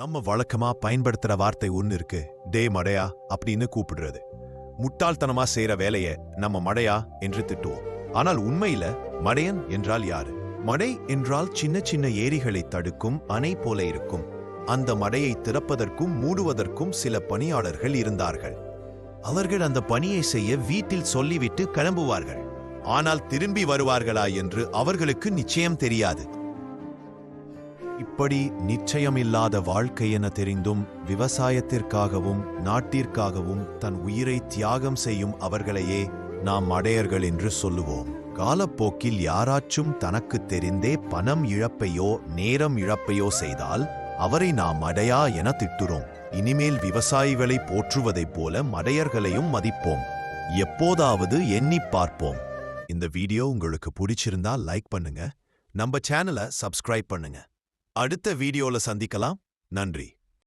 நம்ம வழக்கமா பயன்படுத்துற வார்த்தை ஒன்னு இருக்கு. டே மடையா அப்படின்னு கூப்பிடுறது. முட்டாள்தனமா செய்யற வேலைய நம்ம மடையா என்று திட்டுவோம். ஆனால் உண்மையில மடையன் என்றால் யாரு? மடை என்றால் சின்ன சின்ன ஏரிகளை தடுக்கும் அணை போல இருக்கும். அந்த மடையை திறப்பதற்கும் மூடுவதற்கும் சில பணியாளர்கள் இருந்தார்கள். அவர்கள் அந்த பணியை செய்ய வீட்டில் சொல்லிவிட்டு கிளம்புவார்கள். ஆனால் திரும்பி வருவார்களா என்று அவர்களுக்கு நிச்சயம் தெரியாது. இப்படி நிச்சயமில்லாத வாழ்க்கை என தெரிந்தும் விவசாயத்திற்காகவும் நாட்டிற்காகவும் தன் உயிரை தியாகம் செய்யும் அவர்களையே நாம் மடையர்கள் என்று சொல்லுவோம். காலப்போக்கில் யாராச்சும் தனக்கு தெரிந்தே பணம் இழப்பையோ நேரம் இழப்பையோ செய்தால் அவரை நாம் மடையா என திட்டுறோம். இனிமேல் விவசாயிகளை போற்றுவதைப் போல மடையர்களையும் மதிப்போம். எப்போதாவது எண்ணி பார்ப்போம். இந்த வீடியோ உங்களுக்கு பிடிச்சிருந்தா லைக் பண்ணுங்க. நம்ம சேனலை சப்ஸ்கிரைப் பண்ணுங்க. அடுத்த வீடியோல சந்திக்கலாம். நன்றி.